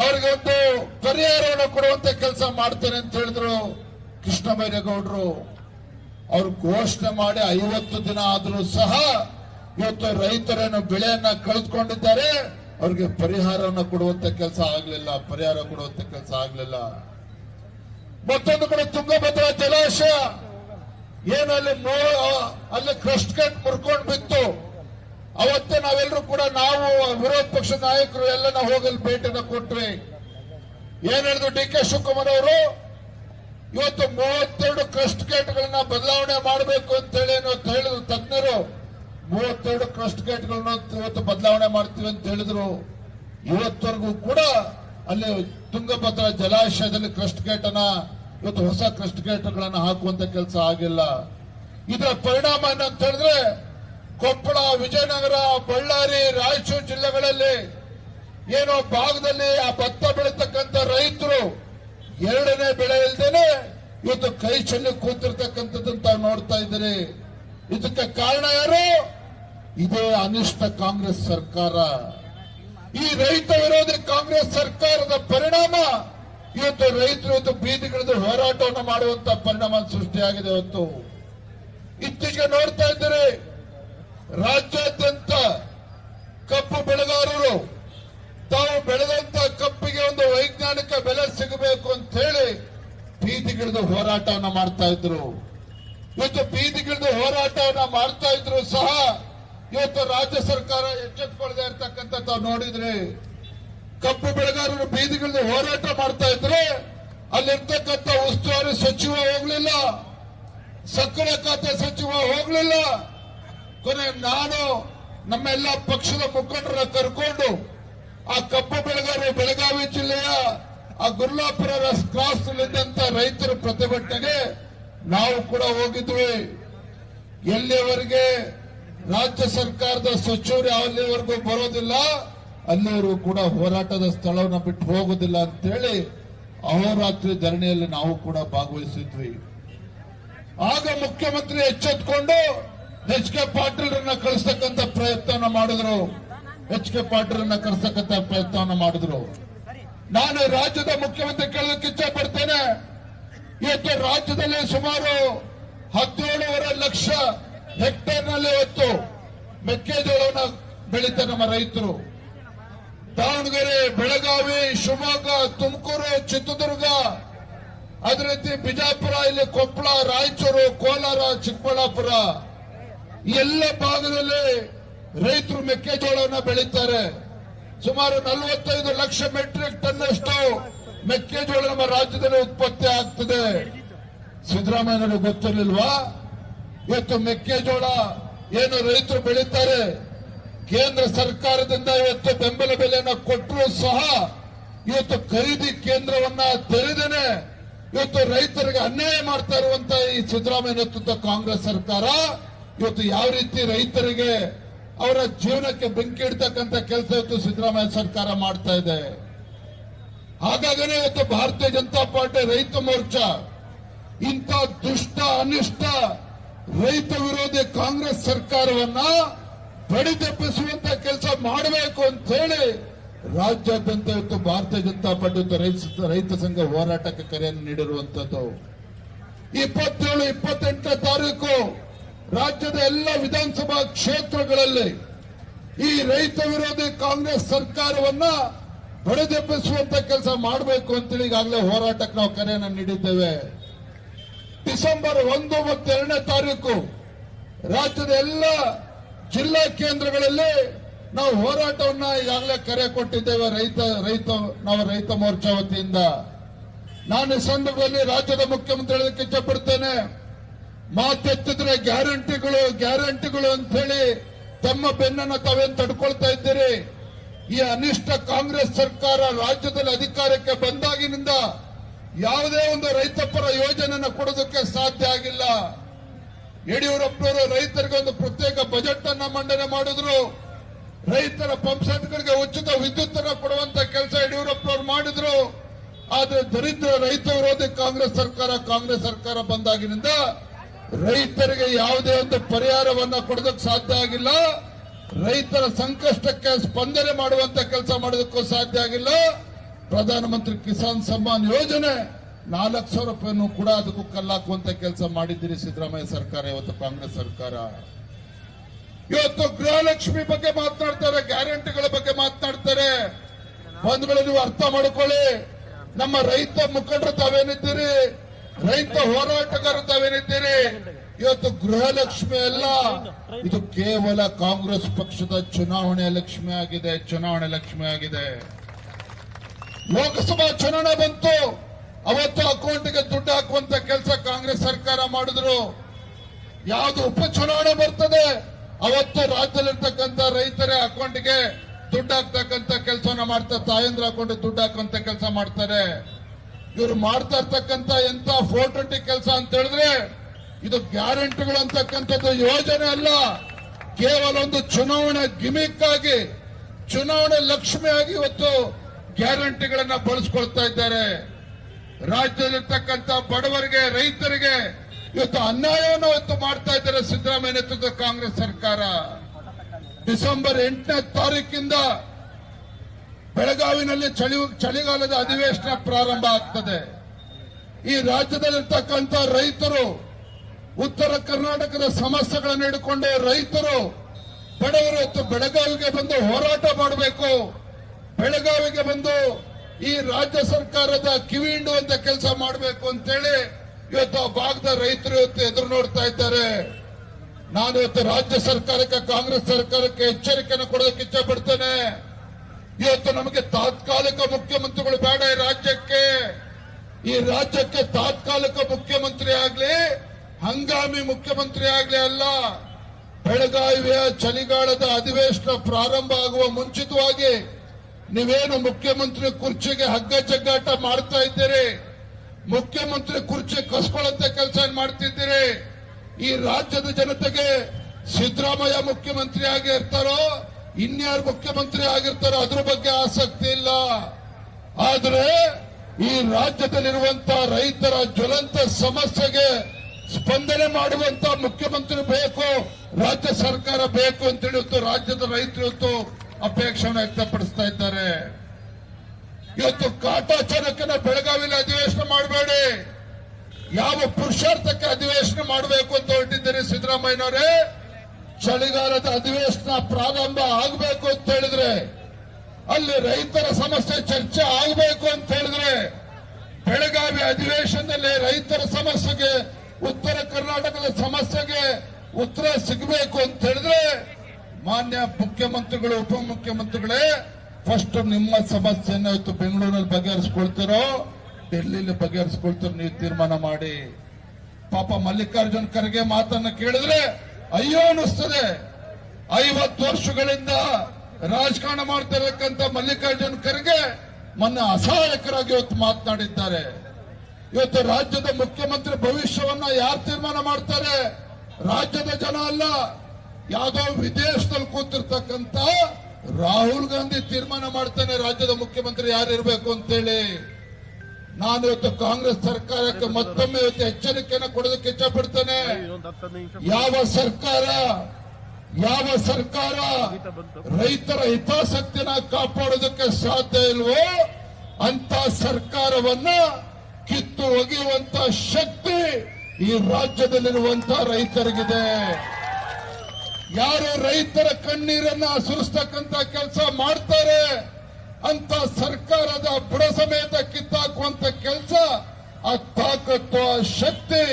ಅವರಿಗೆ ಒಂದು ಪರಿಹಾರವನ್ನು ಕೊಡುವಂತ ಕೆಲಸ ಮಾಡ್ತೇನೆ ಅಂತ ಹೇಳಿದ್ರು ಕೃಷ್ಣ ಬೈರೇಗೌಡರು ಅವರು ಘೋಷಣೆ ಮಾಡಿ ಐವತ್ತು ದಿನ ಆದರೂ ಸಹ ಇವತ್ತು ರೈತರನ್ನು ಬೆಳೆಯನ್ನ ಕಳೆದುಕೊಂಡಿದ್ದಾರೆ. ಅವ್ರಿಗೆ ಪರಿಹಾರನ ಕೊಡುವಂತ ಕೆಲಸ ಆಗ್ಲಿಲ್ಲ, ಪರಿಹಾರ ಕೊಡುವಂತ ಕೆಲಸ ಆಗ್ಲಿಲ್ಲ. ಮತ್ತೊಂದು ಕಡೆ ತುಂಗಭದ್ರಾ ಜಲಾಶಯ. ಏನಲ್ಲಿ ಅಲ್ಲಿ ಕ್ರಸ್ಟ್ ಕಟ್ ಮುರ್ಕೊಂಡು ಬಿತ್ತು. ಅವತ್ತೇ ನಾವೆಲ್ಲರೂ ಕೂಡ ನಾವು, ವಿರೋಧ ಪಕ್ಷದ ನಾಯಕರು ಎಲ್ಲ ನಾವು ಹೋಗಲು ಭೇಟಿನ ಕೊಟ್ವಿ. ಏನ್ ಹೇಳಿದ್ರು ಡಿ ಕೆ ಶಿವಕುಮಾರ್ ಅವರು? ಇವತ್ತು ಮೂವತ್ತೆರಡು ಕ್ರಸ್ಟ್ ಗೇಟ್ಗಳನ್ನ ಬದಲಾವಣೆ ಮಾಡಬೇಕು ಅಂತ ಹೇಳಿ ಹೇಳಿದ್ರು ತಜ್ಞರು. ಮೂವತ್ತೆರಡು ಕ್ರಸ್ಟ್ ಗೇಟ್ಗಳನ್ನ ಇವತ್ತು ಬದಲಾವಣೆ ಮಾಡ್ತೀವಿ ಅಂತ ಹೇಳಿದ್ರು. ಇವತ್ತವರೆಗೂ ಕೂಡ ಅಲ್ಲಿ ತುಂಗಭದ್ರ ಜಲಾಶಯದಲ್ಲಿ ಕ್ರಸ್ಟ್ ಗೇಟ್ ಅನ್ನ ಇವತ್ತು ಹೊಸ ಕ್ರಸ್ಟ್ ಗೇಟ್ಗಳನ್ನ ಹಾಕುವಂತ ಕೆಲಸ ಆಗಿಲ್ಲ. ಇದರ ಪರಿಣಾಮ ಏನಂತ ಹೇಳಿದ್ರೆ, ಕೊಪ್ಪಳ, ವಿಜಯನಗರ, ಬಳ್ಳಾರಿ, ರಾಯಚೂರು ಜಿಲ್ಲೆಗಳಲ್ಲಿ ಏನೋ ಭಾಗದಲ್ಲಿ ಆ ಭತ್ತ ಬೆಳೀತಕ್ಕಂಥ ರೈತರು ಎರಡನೇ ಬೆಳೆ ಇಲ್ದೇನೆ ಇವತ್ತು ಕೈ ಚೆಲ್ಲಿ ಕೂತಿರ್ತಕ್ಕಂಥದ್ದನ್ನ ತಾವು ನೋಡ್ತಾ ಇದ್ದೀರಿ. ಇದಕ್ಕೆ ಕಾರಣ ಯಾರು? ಇದೇ ಅನಿಷ್ಟ ಕಾಂಗ್ರೆಸ್ ಸರ್ಕಾರ. ಈ ರೈತ ವಿರೋಧಿ ಕಾಂಗ್ರೆಸ್ ಸರ್ಕಾರದ ಪರಿಣಾಮ ಇವತ್ತು ರೈತರು ಇವತ್ತು ಬೀದಿಗಿಳಿದು ಹೋರಾಟವನ್ನು ಮಾಡುವಂತ ಪರಿಣಾಮ ಸೃಷ್ಟಿಯಾಗಿದೆ ಇವತ್ತು. ಇತ್ತೀಚೆಗೆ ನೋಡ್ತಾ ಇದ್ದೀರಿ ರಾಜ್ಯಾದ್ಯಂತ ಕಬ್ಬು ಬೆಳೆಗಾರರು ತಾವು ಬೆಳೆದಂತ ಕಬ್ಬಿಗೆ ಒಂದು ವೈಜ್ಞಾನಿಕ ಬೆಲೆ ಸಿಗಬೇಕು ಅಂತ ಹೇಳಿ ಬೀದಿಗಿಳಿದು ಹೋರಾಟವನ್ನ ಮಾಡ್ತಾ ಇದ್ರು. ಇವತ್ತು ಬೀದಿಗಿಳಿದು ಹೋರಾಟವನ್ನ ಮಾಡ್ತಾ ಇದ್ರು ಸಹ ಇವತ್ತು ರಾಜ್ಯ ಸರ್ಕಾರ ಎಚ್ಚೆತ್ಕೊಳ್ಳದೆ ಇರ್ತಕ್ಕಂಥ ತಾವು ನೋಡಿದ್ರೆ. ಕಬ್ಬು ಬೆಳೆಗಾರರು ಬೀದಿಗಿಳಿದು ಹೋರಾಟ ಮಾಡ್ತಾ ಇದ್ರೆ ಅಲ್ಲಿರ್ತಕ್ಕಂಥ ಉಸ್ತುವಾರಿ ಸಚಿವ ಹೋಗ್ಲಿಲ್ಲ. ಸಕ್ಕರೆ ಖಾತೆ ಸಚಿವ ಹೋಗ್ಲಿಲ್ಲ. ಕೊನೆ ನಾನು ನಮ್ಮೆಲ್ಲ ಪಕ್ಷದ ಮುಖಂಡರ ಕರ್ಕೊಂಡು ಆ ಕಬ್ಬು ಬೆಳೆಗಾರರು ಬೆಳಗಾವಿ ಜಿಲ್ಲೆಯ ಆ ಗುರ್ಲಾಪುರ ಕ್ರಾಸ್ ಇದ್ದಂತ ರೈತರ ಪ್ರತಿಭಟನೆಗೆ ನಾವು ಕೂಡ ಹೋಗಿದ್ವಿ. ಎಲ್ಲಿವರೆಗೆ ರಾಜ್ಯ ಸರ್ಕಾರದ ಸಚಿವರು ಅಲ್ಲಿವರೆಗೂ ಬರೋದಿಲ್ಲ, ಅಲ್ಲಿವರೆಗೂ ಕೂಡ ಹೋರಾಟದ ಸ್ಥಳವನ್ನು ಬಿಟ್ಟು ಹೋಗುದಿಲ್ಲ ಅಂತೇಳಿ ಅಹೋರಾತ್ರಿ ಧರಣಿಯಲ್ಲಿ ನಾವು ಕೂಡ ಭಾಗವಹಿಸಿದ್ವಿ. ಆಗ ಮುಖ್ಯಮಂತ್ರಿ ಎಚ್ಚೆತ್ಕೊಂಡು ಎಚ್ ಕೆ ಪಾಟೀಲ್ರನ್ನ ಕಳಿಸ್ತಕ್ಕಂಥ ಪ್ರಯತ್ನ ಮಾಡಿದ್ರು. ಎಚ್ ಕೆ ಪಾಟೀಲ್ರನ್ನ ಕಳಿಸ್ತಕ್ಕಂಥ ಪ್ರಯತ್ನವನ್ನು ಮಾಡಿದ್ರು. ನಾನು ರಾಜ್ಯದ ಮುಖ್ಯಮಂತ್ರಿ ಕೇಳೋದಕ್ಕೆ ಇಚ್ಛೆ ಪಡ್ತೇನೆ ಇವತ್ತು ರಾಜ್ಯದಲ್ಲಿ ಸುಮಾರು ಹದಿನೇಳುವರೆ ಲಕ್ಷ ಹೆಕ್ಟೇರ್ನಲ್ಲಿ ಇವತ್ತು ಮೆಕ್ಕೆಜೋಳವನ್ನು ಬೆಳೀತಾರೆ ನಮ್ಮ ರೈತರು. ದಾವಣಗೆರೆ, ಬೆಳಗಾವಿ, ಶಿವಮೊಗ್ಗ, ತುಮಕೂರು, ಚಿತ್ರದುರ್ಗ, ಅದೇ ರೀತಿ ಬಿಜಾಪುರ, ಇಲ್ಲಿ ಕೊಪ್ಪಳ, ರಾಯಚೂರು, ಕೋಲಾರ, ಚಿಕ್ಕಬಳ್ಳಾಪುರ ಎಲ್ಲ ಭಾಗದಲ್ಲಿ ರೈತರು ಮೆಕ್ಕೆಜೋಳವನ್ನು ಬೆಳೀತಾರೆ. ಸುಮಾರು ನಲವತ್ತೈದು ಲಕ್ಷ ಮೆಟ್ರಿಕ್ ಟನ್ ಅಷ್ಟು ಮೆಕ್ಕೆಜೋಳ ನಮ್ಮ ರಾಜ್ಯದಲ್ಲಿ ಉತ್ಪತ್ತಿ ಆಗ್ತದೆ. ಸಿದ್ದರಾಮಯ್ಯನವರು ಗೊತ್ತಿರಲಿಲ್ವಾ? ಇವತ್ತು ಮೆಕ್ಕೆಜೋಳ ಏನು ರೈತರು ಬೆಳೀತಾರೆ? ಕೇಂದ್ರ ಸರ್ಕಾರದಿಂದ ಇವತ್ತು ಬೆಂಬಲ ಬೆಲೆಯನ್ನು ಕೊಟ್ಟರು ಸಹ ಇವತ್ತು ಖರೀದಿ ಕೇಂದ್ರವನ್ನ ತೆರೆದೇನೆ ಇವತ್ತು ರೈತರಿಗೆ ಅನ್ಯಾಯ ಮಾಡ್ತಾ ಇರುವಂತ ಈ ಸಿದ್ದರಾಮಯ್ಯ ನೇತೃತ್ವ ಕಾಂಗ್ರೆಸ್ ಸರ್ಕಾರ ಇವತ್ತು ಯಾವ ರೀತಿ ರೈತರಿಗೆ ಅವರ ಜೀವನಕ್ಕೆ ಬೆಂಕಿ ಇಡ್ತಕ್ಕಂಥ ಕೆಲಸ ಇವತ್ತು ಸಿದ್ದರಾಮಯ್ಯ ಸರ್ಕಾರ ಮಾಡ್ತಾ ಇದೆ. ಹಾಗಾಗನೇ ಇವತ್ತು ಭಾರತೀಯ ಜನತಾ ಪಾರ್ಟಿ ರೈತ ಮೋರ್ಚಾ, ಇಂಥ ದುಷ್ಟ, ಅನಿಷ್ಟ ರೈತ ವಿರೋಧಿ ಕಾಂಗ್ರೆಸ್ ಸರ್ಕಾರವನ್ನ ಬಡಿದೆಬ್ಬಿಸುವಂತ ಕೆಲಸ ಮಾಡಬೇಕು ಅಂತ ಹೇಳಿ ರಾಜ್ಯಾದ್ಯಂತ ಇವತ್ತು ಭಾರತೀಯ ಜನತಾ ಪಾರ್ಟಿ ರೈತ ರೈತ ಸಂಘ ಹೋರಾಟಕ್ಕೆ ಕರೆಯನ್ನು ನೀಡಿರುವಂತದ್ದು. ಇಪ್ಪತ್ತೇಳು, ಇಪ್ಪತ್ತೆಂಟನೇ ತಾರೀಕು ರಾಜ್ಯದ ಎಲ್ಲ ವಿಧಾನಸಭಾ ಕ್ಷೇತ್ರಗಳಲ್ಲಿ ಈ ರೈತ ವಿರೋಧಿ ಕಾಂಗ್ರೆಸ್ ಸರ್ಕಾರವನ್ನ ಬಡಿದೆಬ್ಬಿಸುವಂತ ಕೆಲಸ ಮಾಡಬೇಕು ಅಂತೇಳಿ ಈಗಾಗಲೇ ಹೋರಾಟಕ್ಕೆ ನಾವು ಕರೆಯನ್ನು ನೀಡಿದ್ದೇವೆ. ಡಿಸೆಂಬರ್ ಒಂದು ಮತ್ತು ಎರಡನೇ ತಾರೀಕು ರಾಜ್ಯದ ಎಲ್ಲ ಜಿಲ್ಲಾ ಕೇಂದ್ರಗಳಲ್ಲಿ ನಾವು ಹೋರಾಟವನ್ನ ಈಗಾಗಲೇ ಕರೆ ಕೊಟ್ಟಿದ್ದೇವೆ ರೈತ ರೈತ, ನಾವು ರೈತ ಮೋರ್ಚಾ ವತಿಯಿಂದ. ನಾನು ಈ ಸಂದರ್ಭದಲ್ಲಿ ರಾಜ್ಯದ ಮುಖ್ಯಮಂತ್ರಿ ಹೇಳೋದಕ್ಕೆ ಮಾತೆತ್ತಿದ್ರೆ ಗ್ಯಾರಂಟಿಗಳು ಗ್ಯಾರಂಟಿಗಳು ಅಂತ ಹೇಳಿ ತಮ್ಮ ಬೆನ್ನನ್ನು ತಾವೇನು ತಡ್ಕೊಳ್ತಾ ಇದ್ದೀರಿ? ಈ ಅನಿಷ್ಟ ಕಾಂಗ್ರೆಸ್ ಸರ್ಕಾರ ರಾಜ್ಯದಲ್ಲಿ ಅಧಿಕಾರಕ್ಕೆ ಬಂದಾಗಿನಿಂದ ಯಾವುದೇ ಒಂದು ರೈತಪರ ಯೋಜನೆಯನ್ನು ಕೊಡೋದಕ್ಕೆ ಸಾಧ್ಯ ಆಗಿಲ್ಲ. ಯಡಿಯೂರಪ್ಪನವರು ರೈತರಿಗೆ ಒಂದು ಪ್ರತ್ಯೇಕ ಬಜೆಟ್ ಅನ್ನ ಮಂಡನೆ ಮಾಡಿದ್ರು. ರೈತರ ಪಂಪ್ಸೆಟ್ಗಳಿಗೆ ಉಚಿತ ವಿದ್ಯುತ್ ಅನ್ನ ಕೊಡುವಂತ ಕೆಲಸ ಯಡಿಯೂರಪ್ಪನವರು ಮಾಡಿದ್ರು. ಆದ್ರೆ ದರಿದ್ರ ರೈತ ವಿರೋಧಿ ಕಾಂಗ್ರೆಸ್ ಸರ್ಕಾರ ಕಾಂಗ್ರೆಸ್ ಸರ್ಕಾರ ಬಂದಾಗಿನಿಂದ ರೈತರಿಗೆ ಯಾವುದೇ ಒಂದು ಪರಿಹಾರವನ್ನ ಕೊಡೋದಕ್ಕೆ ಸಾಧ್ಯ ಆಗಿಲ್ಲ. ರೈತರ ಸಂಕಷ್ಟಕ್ಕೆ ಸ್ಪಂದನೆ ಮಾಡುವಂತ ಕೆಲಸ ಮಾಡೋದಕ್ಕೂ ಸಾಧ್ಯ ಆಗಿಲ್ಲ. ಪ್ರಧಾನಮಂತ್ರಿ ಕಿಸಾನ್ ಸಮ್ಮಾನ್ ಯೋಜನೆ ನಾಲ್ಕು ಸಾವಿರ ರೂಪಾಯಿನೂ ಕೂಡ ಅದಕ್ಕೂ ಕಲ್ಲಾಕುವಂತ ಕೆಲಸ ಮಾಡಿದ್ದೀರಿ ಸಿದ್ದರಾಮಯ್ಯ ಸರ್ಕಾರ, ಇವತ್ತು ಕಾಂಗ್ರೆಸ್ ಸರ್ಕಾರ. ಇವತ್ತು ಗೃಹಲಕ್ಷ್ಮಿ ಬಗ್ಗೆ ಮಾತನಾಡ್ತಾರೆ, ಗ್ಯಾರಂಟಿಗಳ ಬಗ್ಗೆ ಮಾತನಾಡ್ತಾರೆ. ಬಂಧುಗಳು ನೀವು ಅರ್ಥ ಮಾಡ್ಕೊಳ್ಳಿ. ನಮ್ಮ ರೈತ ಮುಖಂಡರು ತಾವೇನಿದ್ದೀರಿ? ರೈತ ಹೋರಾಟಗಾರರು ತಾವೇನಿದ್ದೀರಿ ಇವತ್ತು ಗೃಹಲಕ್ಷ್ಮಿ ಅಲ್ಲ, ಇದು ಕೇವಲ ಕಾಂಗ್ರೆಸ್ ಪಕ್ಷದ ಚುನಾವಣೆ ಲಕ್ಷ್ಮಿ ಆಗಿದೆ, ಚುನಾವಣೆ ಲಕ್ಷ್ಮಿ ಆಗಿದೆ. ಲೋಕಸಭಾ ಚುನಾವಣೆ ಬಂತು, ಅವತ್ತು ಅಕೌಂಟ್ಗೆ ದುಡ್ಡು ಹಾಕುವಂತ ಕೆಲಸ ಕಾಂಗ್ರೆಸ್ ಸರ್ಕಾರ ಮಾಡಿದ್ರು. ಯಾವುದು ಉಪಚುನಾವಣೆ ಬರ್ತದೆ, ಅವತ್ತು ರಾಜ್ಯದಲ್ಲಿರ್ತಕ್ಕಂಥ ರೈತರ ಅಕೌಂಟ್ಗೆ ದುಡ್ಡು ಹಾಕ್ತಕ್ಕಂಥ ಕೆಲಸವನ್ನ ಮಾಡ್ತಾರೆ, ತಾಯಂದ್ರ ಅಕೌಂಟ್ ದುಡ್ಡು ಹಾಕುವಂತ ಕೆಲಸ ಮಾಡ್ತಾರೆ. ಇವರು ಮಾಡ್ತಾ ಇರ್ತಕ್ಕಂಥ ಎಂತ ಫೋರ್ ಕೆಲಸ ಅಂತ ಹೇಳಿದ್ರೆ, ಇದು ಗ್ಯಾರಂಟಿಗಳು ಅಂತಕ್ಕಂಥದ್ದು ಯೋಜನೆ ಅಲ್ಲ. ಕೇವಲ ಒಂದು ಚುನಾವಣೆ ಗಿಮಿಕ್ ಆಗಿ ಚುನಾವಣೆ ಲಕ್ಷ್ಮಿಯಾಗಿ ಇವತ್ತು ಗ್ಯಾರಂಟಿಗಳನ್ನ ಬಳಸ್ಕೊಳ್ತಾ ಇದ್ದಾರೆ. ರಾಜ್ಯದಲ್ಲಿರ್ತಕ್ಕಂಥ ಬಡವರಿಗೆ, ರೈತರಿಗೆ ಇವತ್ತು ಅನ್ಯಾಯವನ್ನು ಇವತ್ತು ಮಾಡ್ತಾ ಇದ್ದಾರೆ ಸಿದ್ದರಾಮಯ್ಯ ನೇತೃತ್ವದ ಕಾಂಗ್ರೆಸ್ ಸರ್ಕಾರ. ಡಿಸೆಂಬರ್ ಎಂಟನೇ ತಾರೀಕಿಂದ ಬೆಳಗಾವಿನಲ್ಲಿ ಚಳಿ, ಚಳಿಗಾಲದ ಅಧಿವೇಶನ ಪ್ರಾರಂಭ ಆಗ್ತದೆ. ಈ ರಾಜ್ಯದಲ್ಲಿರ್ತಕ್ಕಂಥ ರೈತರು ಉತ್ತರ ಕರ್ನಾಟಕದ ಸಮಸ್ಯೆಗಳನ್ನು ಹಿಡ್ಕೊಂಡು ರೈತರು ಬಡವರು ಬೆಳಗಾವಿಗೆ ಬಂದು ಹೋರಾಟ ಮಾಡಬೇಕು. ಬೆಳಗಾವಿಗೆ ಬಂದು ಈ ರಾಜ್ಯ ಸರ್ಕಾರದ ಕಿವಿ ಹಿಂಡುವಂತ ಕೆಲಸ ಮಾಡಬೇಕು ಅಂತೇಳಿ ಇವತ್ತು ಆ ಭಾಗದ ರೈತರು ಇವತ್ತು ಎದುರು ನೋಡ್ತಾ ಇದ್ದಾರೆ. ನಾನು ಇವತ್ತು ರಾಜ್ಯ ಸರ್ಕಾರಕ್ಕೆ, ಕಾಂಗ್ರೆಸ್ ಸರ್ಕಾರಕ್ಕೆ ಎಚ್ಚರಿಕೆಯನ್ನು ಕೊಡೋದಕ್ಕೆ ಇಚ್ಛೆ ಪಡ್ತೇನೆ. ಇವತ್ತು ನಮಗೆ ತಾತ್ಕಾಲಿಕ ಮುಖ್ಯಮಂತ್ರಿಗಳು ಬೇಡ ಈ ರಾಜ್ಯಕ್ಕೆ. ಈ ರಾಜ್ಯಕ್ಕೆ ತಾತ್ಕಾಲಿಕ ಮುಖ್ಯಮಂತ್ರಿ ಆಗ್ಲಿ, ಹಂಗಾಮಿ ಮುಖ್ಯಮಂತ್ರಿ ಆಗ್ಲಿ ಅಲ್ಲ. ಬೆಳಗಾವಿಯ ಚಳಿಗಾಲದ ಅಧಿವೇಶನ ಪ್ರಾರಂಭ ಆಗುವ ಮುಂಚಿತವಾಗಿ ನೀವೇನು ಮುಖ್ಯಮಂತ್ರಿ ಕುರ್ಚಿಗೆ ಹಗ್ಗ ಜಗ್ಗಾಟ ಮಾಡ್ತಾ ಇದ್ದೀರಿ? ಮುಖ್ಯಮಂತ್ರಿ ಕುರ್ಚಿ ಕಸ್ಕೊಳ್ಳಂತ ಕೆಲಸ ಮಾಡ್ತಿದ್ದೀರಿ? ಈ ರಾಜ್ಯದ ಜನತೆಗೆ ಸಿದ್ದರಾಮಯ್ಯ ಮುಖ್ಯಮಂತ್ರಿ ಆಗಿ ಇರ್ತಾರೋ ಇನ್ಯಾರು ಮುಖ್ಯಮಂತ್ರಿ ಆಗಿರ್ತಾರೋ ಅದ್ರ ಬಗ್ಗೆ ಆಸಕ್ತಿ ಇಲ್ಲ. ಆದ್ರೆ ಈ ರಾಜ್ಯದಲ್ಲಿರುವಂತ ರೈತರ ಜ್ವಲಂತ ಸಮಸ್ಯೆಗೆ ಸ್ಪಂದನೆ ಮಾಡುವಂತ ಮುಖ್ಯಮಂತ್ರಿ ಬೇಕು, ರಾಜ್ಯ ಸರ್ಕಾರ ಬೇಕು ಅಂತ ಹೇಳಿತ್ತು, ರಾಜ್ಯದ ರೈತರು ಇವತ್ತು ಅಪೇಕ್ಷೆಯನ್ನು ವ್ಯಕ್ತಪಡಿಸ್ತಾ ಇದ್ದಾರೆ. ಇವತ್ತು ಕಾಟಾಚಾರಕ್ಕನ ಬೆಳಗಾವಿಯಲ್ಲಿ ಅಧಿವೇಶನ ಮಾಡಬೇಡಿ. ಯಾವ ಪುರುಷಾರ್ಥಕ್ಕೆ ಅಧಿವೇಶನ ಮಾಡಬೇಕು ಅಂತ ಹೊರಟಿದ್ದೀರಿ ಸಿದ್ದರಾಮಯ್ಯನವರೇ? ಚಳಿಗಾಲದ ಅಧಿವೇಶನ ಪ್ರಾರಂಭ ಆಗಬೇಕು ಅಂತ ಹೇಳಿದ್ರೆ, ಅಲ್ಲಿ ರೈತರ ಸಮಸ್ಯೆ ಚರ್ಚೆ ಆಗಬೇಕು ಅಂತ ಹೇಳಿದ್ರೆ, ಬೆಳಗಾವಿ ಅಧಿವೇಶನದಲ್ಲಿ ರೈತರ ಸಮಸ್ಯೆಗೆ, ಉತ್ತರ ಕರ್ನಾಟಕದ ಸಮಸ್ಯೆಗೆ ಉತ್ತರ ಸಿಗಬೇಕು ಅಂತ ಹೇಳಿದ್ರೆ, ಮಾನ್ಯ ಮುಖ್ಯಮಂತ್ರಿಗಳು, ಉಪಮುಖ್ಯಮಂತ್ರಿಗಳೇ ಫಸ್ಟ್ ನಿಮ್ಮ ಸಮಸ್ಯೆಯನ್ನು ಇವತ್ತು ಬೆಂಗಳೂರಲ್ಲಿ ಬಗೆಹರಿಸ್ಕೊಳ್ತಿರೋ ಡೆಲ್ಲಿಲಿ ಬಗೆಹರಿಸ್ಕೊಳ್ತಿರೋ, ನೀವು ತೀರ್ಮಾನ ಮಾಡಿ. ಪಾಪ ಮಲ್ಲಿಕಾರ್ಜುನ್ ಖರ್ಗೆ ಮಾತನ್ನ ಕೇಳಿದ್ರೆ ಅಯ್ಯೋ ಅನಿಸ್ತದೆ ಐವತ್ತು ವರ್ಷಗಳಿಂದ ರಾಜಕಾರಣ ಮಾಡ್ತಿರತಕ್ಕಂತ ಮಲ್ಲಿಕಾರ್ಜುನ್ ಖರ್ಗೆ ಮೊನ್ನೆ ಅಸಹಾಯಕರಾಗಿ ಇವತ್ತು ಮಾತನಾಡಿದ್ದಾರೆ. ಇವತ್ತು ರಾಜ್ಯದ ಮುಖ್ಯಮಂತ್ರಿ ಭವಿಷ್ಯವನ್ನ ಯಾರು ತೀರ್ಮಾನ ಮಾಡ್ತಾರೆ? ರಾಜ್ಯದ ಜನ ಅಲ್ಲ. ಯಾವುದೋ ವಿದೇಶದಲ್ಲಿ ಕೂತಿರ್ತಕ್ಕಂತ ರಾಹುಲ್ ಗಾಂಧಿ ತೀರ್ಮಾನ ಮಾಡ್ತಾನೆ ರಾಜ್ಯದ ಮುಖ್ಯಮಂತ್ರಿ ಯಾರು ಇರಬೇಕು ಅಂತೇಳಿ. ನಾನು ಇವತ್ತು ಕಾಂಗ್ರೆಸ್ ಸರ್ಕಾರಕ್ಕೆ ಮತ್ತೊಮ್ಮೆ ಇವತ್ತು ಎಚ್ಚರಿಕೆಯನ್ನು ಕೊಡೋದಕ್ಕೆ ಇಚ್ಛಪಡ್ತೇನೆ. ಯಾವ ಸರ್ಕಾರ ಯಾವ ಸರ್ಕಾರ ರೈತರ ಹಿತಾಸಕ್ತಿನ ಕಾಪಾಡೋದಕ್ಕೆ ಸಾಧ್ಯ ಇಲ್ವೋ ಅಂತ ಸರ್ಕಾರವನ್ನ ಕಿತ್ತು ಒಗೆಯುವಂತ ಶಕ್ತಿ ಈ ರಾಜ್ಯದಲ್ಲಿರುವಂತ ರೈತರಿಗಿದೆ. ಯಾರು ರೈತರ ಕಣ್ಣೀರನ್ನ ಸುರಿಸ್ತಕ್ಕಂತ ಕೆಲಸ ಮಾಡ್ತಾರೆ ಅಂತ ಸರ್ಕಾರದ ಬುಡ ಸಮೇತ ಕಿತ್ತಾಕುವಂತ ಕೆಲಸ, ಆ ತಾಕತ್ತು, ಆ ಶಕ್ತಿ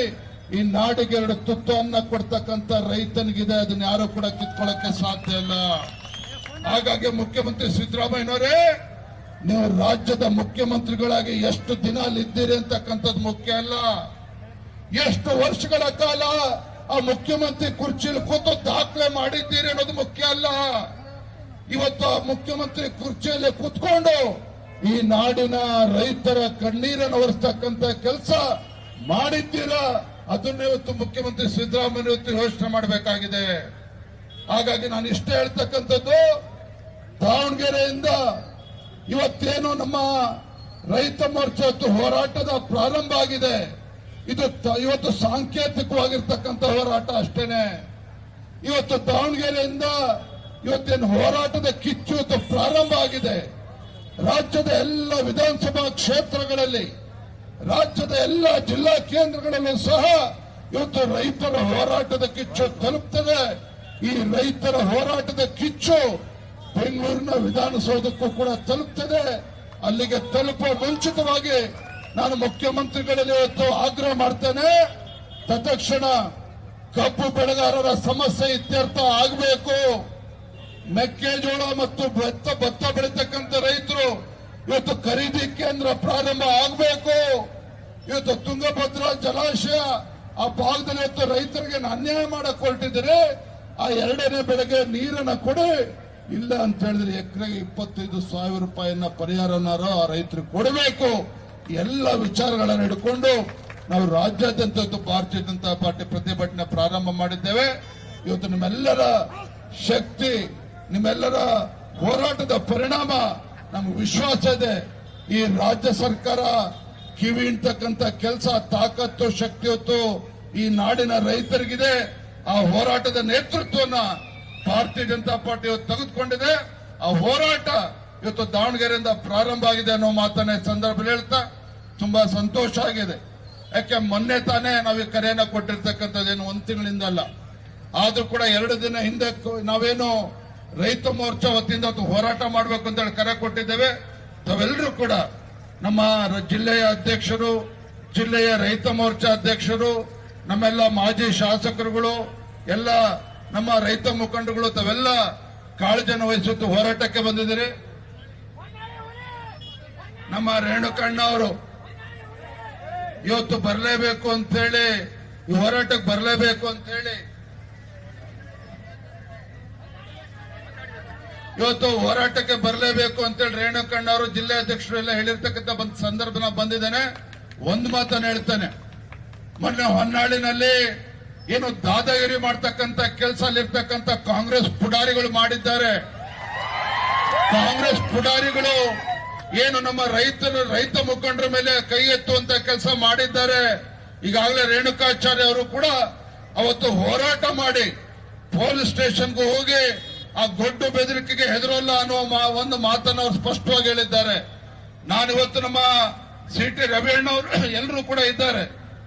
ಈ ನಾಡಿಗೆ ಎರಡು ತುತ್ತು ಅನ್ನ ಕೊಡ್ತಕ್ಕಂತ ರೈತನಿಗಿದೆ. ಅದನ್ನ ಯಾರು ಕೂಡ ಕಿತ್ಕೊಳ್ಳಕ್ಕೆ ಸಾಧ್ಯ ಇಲ್ಲ. ಹಾಗಾಗಿ ಮುಖ್ಯಮಂತ್ರಿ ಸಿದ್ದರಾಮಯ್ಯನವರೇ ನೀವು ರಾಜ್ಯದ ಮುಖ್ಯಮಂತ್ರಿಗಳಾಗಿ ಎಷ್ಟು ದಿನ ಅಲ್ಲಿದ್ದೀರಿ ಅಂತಕ್ಕಂಥದ್ದು ಮುಖ್ಯ ಅಲ್ಲ. ಎಷ್ಟು ವರ್ಷಗಳ ಕಾಲ ಆ ಮುಖ್ಯಮಂತ್ರಿ ಕುರ್ಚಿಲ್ ಕೂತು ದಾಖಲೆ ಮಾಡಿದ್ದೀರಿ ಅನ್ನೋದು ಮುಖ್ಯ ಅಲ್ಲ. ಇವತ್ತು ಆ ಮುಖ್ಯಮಂತ್ರಿ ಕುರ್ಚಿಯಲ್ಲಿ ಕೂತ್ಕೊಂಡು ಈ ನಾಡಿನ ರೈತರ ಕಣ್ಣೀರನ್ನು ಒರೆಸ್ತಕ್ಕಂತ ಕೆಲಸ ಮಾಡಿದ್ದೀರಾ? ಅದನ್ನ ಇವತ್ತು ಮುಖ್ಯಮಂತ್ರಿ ಸಿದ್ದರಾಮಯ್ಯ ಇವತ್ತು ಯೋಚನೆ ಮಾಡಬೇಕಾಗಿದೆ. ಹಾಗಾಗಿ ನಾನು ಇಷ್ಟ ಹೇಳ್ತಕ್ಕಂಥದ್ದು, ದಾವಣಗೆರೆಯಿಂದ ಇವತ್ತೇನು ನಮ್ಮ ರೈತ ಇವತ್ತು ಹೋರಾಟದ ಪ್ರಾರಂಭ ಆಗಿದೆ. ಇದು ಇವತ್ತು ಸಾಂಕೇತಿಕವಾಗಿರ್ತಕ್ಕಂಥ ಹೋರಾಟ ಅಷ್ಟೇನೆ. ಇವತ್ತು ದಾವಣಗೆರೆಯಿಂದ ಇವತ್ತೇನು ಹೋರಾಟದ ಕಿಚ್ಚು ಪ್ರಾರಂಭ ಆಗಿದೆ. ರಾಜ್ಯದ ಎಲ್ಲ ವಿಧಾನಸಭಾ ಕ್ಷೇತ್ರಗಳಲ್ಲಿ, ರಾಜ್ಯದ ಎಲ್ಲ ಜಿಲ್ಲಾ ಕೇಂದ್ರಗಳಲ್ಲೂ ಸಹ ಇವತ್ತು ರೈತರ ಹೋರಾಟದ ಕಿಚ್ಚು ತಲುಪ್ತದೆ. ಈ ರೈತರ ಹೋರಾಟದ ಕಿಚ್ಚು ಬೆಂಗಳೂರಿನ ವಿಧಾನಸೌಧಕ್ಕೂ ಕೂಡ ತಲುಪ್ತದೆ. ಅಲ್ಲಿಗೆ ತಲುಪುವ ಮುಂಚಿತವಾಗಿ ನಾನು ಮುಖ್ಯಮಂತ್ರಿಗಳಲ್ಲಿ ಇವತ್ತು ಆಗ್ರಹ ಮಾಡ್ತೇನೆ. ತತ್ಕ್ಷಣ ಕಬ್ಬು ಬೆಳೆಗಾರರ ಸಮಸ್ಯೆ ಇತ್ಯರ್ಥ ಆಗಬೇಕು. ಮೆಕ್ಕೆಜೋಳ ಮತ್ತು ಭತ್ತ ಭತ್ತ ಬೆಳೀತಕ್ಕಂಥ ರೈತರು ಇವತ್ತು ಖರೀದಿ ಕೇಂದ್ರ ಪ್ರಾರಂಭ ಆಗಬೇಕು. ಇವತ್ತು ತುಂಗಭದ್ರಾ ಜಲಾಶಯ ಆ ಭಾಗದಲ್ಲಿ ಇವತ್ತು ರೈತರಿಗೆ ಅನ್ಯಾಯ ಮಾಡಕ್ ಹೊರಟಿದ್ರೆ ಆ ಎರಡನೇ ಬೆಳೆಗೆ ನೀರನ್ನ ಕೊಡಿ. ಇಲ್ಲ ಅಂತ ಹೇಳಿದ್ರೆ ಎಕರೆಗೆ ಇಪ್ಪತ್ತೈದು ಸಾವಿರ ರೂಪಾಯಿನ ಪರಿಹಾರನಾರ ಆ ರೈತರಿಗೆ ಕೊಡಬೇಕು. ಎಲ್ಲ ವಿಚಾರಗಳನ್ನು ಹಿಡ್ಕೊಂಡು ನಾವು ರಾಜ್ಯಾದ್ಯಂತ ಇವತ್ತು ಭಾರತೀಯ ಜನತಾ ಪಾರ್ಟಿ ಪ್ರತಿಭಟನೆ ಪ್ರಾರಂಭ ಮಾಡಿದ್ದೇವೆ. ಇವತ್ತು ನಿಮ್ಮೆಲ್ಲರ ಶಕ್ತಿ ನಿಮ್ಮೆಲ್ಲರ ಹೋರಾಟದ ಪರಿಣಾಮ ನಮ್ಗೆ ವಿಶ್ವಾಸ ಇದೆ. ಈ ರಾಜ್ಯ ಸರ್ಕಾರ ಕಿವಿ ಇಂತಕ್ಕಂತ ಕೆಲಸ, ತಾಕತ್ತು, ಶಕ್ತಿಯೊತ್ತು ಈ ನಾಡಿನ ರೈತರಿಗಿದೆ. ಆ ಹೋರಾಟದ ನೇತೃತ್ವವನ್ನ ಭಾರತೀಯ ಜನತಾ ಪಾರ್ಟಿ ತೆಗೆದುಕೊಂಡಿದೆ. ಆ ಹೋರಾಟ ಇವತ್ತು ದಾವಣಗೆರೆಯಿಂದ ಪ್ರಾರಂಭ ಆಗಿದೆ ಅನ್ನೋ ಮಾತನ್ನ ಸಂದರ್ಭ ಹೇಳ್ತಾ ತುಂಬಾ ಸಂತೋಷ ಆಗಿದೆ. ಯಾಕೆ ಮೊನ್ನೆ ತಾನೇ ನಾವು ಕರೆಯನ್ನ ಕೊಟ್ಟಿರ್ತಕ್ಕಂಥದ್ದೇನು ಒಂದ್ ತಿಂಗಳಿಂದ ಅಲ್ಲ. ಆದ್ರೂ ಕೂಡ ಎರಡು ದಿನ ಹಿಂದೆ ನಾವೇನು ರೈತ ಮೋರ್ಚಾ ವತಿಯಿಂದ ಹೋರಾಟ ಮಾಡಬೇಕು ಅಂತ ಹೇಳಿ ಕರೆ ಕೊಟ್ಟಿದ್ದೇವೆ. ತಾವೆಲ್ಲರೂ ಕೂಡ ನಮ್ಮ ಜಿಲ್ಲೆಯ ಅಧ್ಯಕ್ಷರು, ಜಿಲ್ಲೆಯ ರೈತ ಮೋರ್ಚಾ ಅಧ್ಯಕ್ಷರು, ನಮ್ಮೆಲ್ಲ ಮಾಜಿ ಶಾಸಕರುಗಳು, ಎಲ್ಲ ನಮ್ಮ ರೈತ ಮುಖಂಡಗಳು ತಾವೆಲ್ಲ ಕಾಳಜಿಯನ್ನು ವಹಿಸುತ್ತ ಹೋರಾಟಕ್ಕೆ ಬಂದಿದ್ದೀರಿ. ನಮ್ಮ ರೇಣುಕಣ್ಣ ಅವರು ಇವತ್ತು ಬರಲೇಬೇಕು ಅಂತ ಹೇಳಿ, ಈ ಹೋರಾಟಕ್ಕೆ ಬರಲೇಬೇಕು ಅಂತ ಹೇಳಿ ಇವತ್ತು ಹೋರಾಟಕ್ಕೆ ಬರಲೇಬೇಕು ಅಂತೇಳಿ ರೇಣುಕಣ್ಣ ಅವರು ಜಿಲ್ಲಾಧ್ಯಕ್ಷರು ಎಲ್ಲ ಹೇಳಿರ್ತಕ್ಕಂಥ ಬಂದ ಸಂದರ್ಭನ ಬಂದಿದ್ದೇನೆ. ಒಂದು ಮಾತನ್ನು ಹೇಳ್ತಾನೆ. ಮೊನ್ನೆ ಹೊನ್ನಾಳಿನಲ್ಲಿ ಏನು ದಾದಾಗಿರಿ ಮಾಡ್ತಕ್ಕಂಥ ಕೆಲಸ ಅಲ್ಲಿರ್ತಕ್ಕಂಥ ಕಾಂಗ್ರೆಸ್ ಪುಡಾರಿಗಳು ಮಾಡಿದ್ದಾರೆ. ಕಾಂಗ್ರೆಸ್ ಪುಡಾರಿಗಳು ಏನು ನಮ್ಮ ರೈತರು, ರೈತ ಮುಖಂಡರ ಮೇಲೆ ಕೈ ಎತ್ತುವಂತ ಕೆಲಸ ಮಾಡಿದ್ದಾರೆ. ಈಗಾಗಲೇ ರೇಣುಕಾಚಾರ್ಯ ಅವರು ಕೂಡ ಅವತ್ತು ಹೋರಾಟ ಮಾಡಿ ಪೊಲೀಸ್ ಸ್ಟೇಷನ್ಗೂ ಹೋಗಿ ಆ ದೊಡ್ಡ ಬೆದರಿಕೆಗೆ ಹೆದರಲ್ಲ ಅನ್ನೋ ಒಂದು ಮಾತನ್ನು ಅವರು ಸ್ಪಷ್ಟವಾಗಿ ಹೇಳಿದ್ದಾರೆ. ನಾನಿವತ್ತು ನಮ್ಮ ಸಿ ಟಿ ರವಿಯಣ್ಣವರು ಎಲ್ಲರೂ ಕೂಡ ಇದ್ದಾರೆ.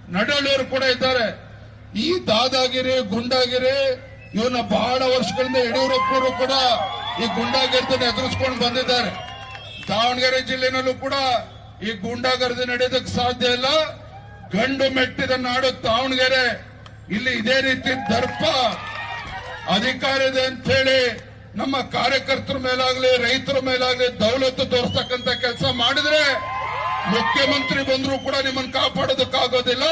ನಡಳಿಯವರು ಕೂಡ ಇದ್ದಾರೆ. ಈ ದಾದಾಗಿರಿ, ಗುಂಡಾಗಿರಿ, ಇವನ್ನ ಬಹಳ ವರ್ಷಗಳಿಂದ ಯಡಿಯೂರಪ್ಪರು ಕೂಡ ಈ ಗುಂಡಾಗರ್ದಿನ ಎದುರಿಸ್ಕೊಂಡು ಬಂದಿದ್ದಾರೆ. ದಾವಣಗೆರೆ ಜಿಲ್ಲೆನಲ್ಲೂ ಕೂಡ ಈ ಗೂಂಡಾಗರ್ದಿ ನಡೆಯೋದಕ್ಕೆ ಸಾಧ್ಯ ಇಲ್ಲ. ಗಂಡು ಮೆಟ್ಟಿದ ನಾಡು ದಾವಣಗೆರೆ. ಇಲ್ಲಿ ಇದೇ ರೀತಿ ದರ್ಪ. ಅಧಿಕಾರ ಇದೆ ಅಂತ ಹೇಳಿ ನಮ್ಮ ಕಾರ್ಯಕರ್ತರ ಮೇಲಾಗ್ಲಿ, ರೈತರ ಮೇಲಾಗ್ಲಿ ದೌಲತ್ತು ತೋರಿಸ್ತಕ್ಕಂತ ಕೆಲಸ ಮಾಡಿದ್ರೆ ಮುಖ್ಯಮಂತ್ರಿ ಬಂದರೂ ಕೂಡ ನಿಮ್ಮನ್ನು ಕಾಪಾಡೋದಕ್ಕಾಗೋದಿಲ್ಲ.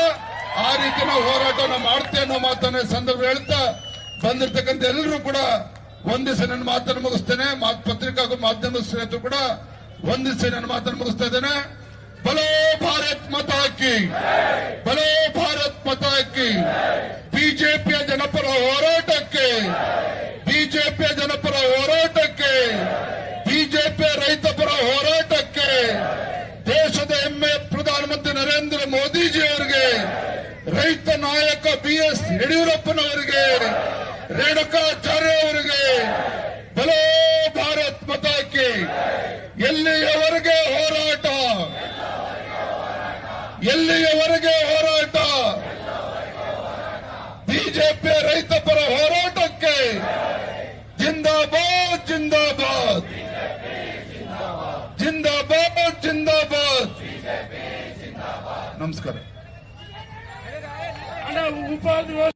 ಆ ರೀತಿ ನಾವು ಹೋರಾಟವನ್ನು ಮಾಡ್ತೇವೆ ಅನ್ನೋ ಮಾತನ್ನ ಸಂದರ್ಭ ಹೇಳ್ತಾ ಬಂದಿರ್ತಕ್ಕಂಥ ಎಲ್ಲರೂ ಕೂಡ ಒಂದಿವಸ ನನ್ನ ಮಾತನ್ನು ಮುಗಿಸ್ತೇನೆ. ಮಾತ್ ಪತ್ರಿಕಾ ಹಾಗೂ ಮಾಧ್ಯಮ ಸ್ನೇಹಿತರು ಕೂಡ ಒಂದಿವಸ ನನ್ನ ಮಾತನ್ನು ಮುಗಿಸ್ತಾ ಇದ್ದೇನೆ. ಬಲೋ ಭಾರತ್ ಮತ ಹಾಕಿ ಬಲೋ ಭಾರತ್ ಮತ ಹಾಕಿ ಬಿಜೆಪಿಯ ಜನಪರ ಹೋರಾಟಕ್ಕೆ ಬಿಜೆಪಿಯ ಜನಪರ ಹೋರಾಟಕ್ಕೆ ಬಿಜೆಪಿಯ ರೈತ ಪರ ಹೋರಾಟಕ್ಕೆ ದೇಶದ ಹೆಮ್ಮೆ ಪ್ರಧಾನಮಂತ್ರಿ ನರೇಂದ್ರ ಮೋದಿಜಿ ಅವರಿಗೆ ರೈತ ನಾಯಕ ಬಿ ಎಸ್ ಯಡಿಯೂರಪ್ಪನವರಿಗೆ ರೇಣುಕಾಚಾರ್ಯ ಅವರಿಗೆ ಬಲೋ ಭಾರತ್ ಮತಾಕಿ ಎಲ್ಲಿಯವರೆಗೆ ಹೋರಾಟ ಎಲ್ಲಿಯವರೆಗೆ ಹೋರಾಟ. ಬಿಜೆಪಿ ರೈತ ಪರ ಹೋರಾಟಕ್ಕೆ ಜಿಂದಾಬಾದ್ ಜಿಂದಾಬಾದ್. ಜಿಂದಾಬಾದ್ ಜಿಂದಾಬಾದ್. ನಮಸ್ಕಾರ. ಉಪಾಧ್ಯ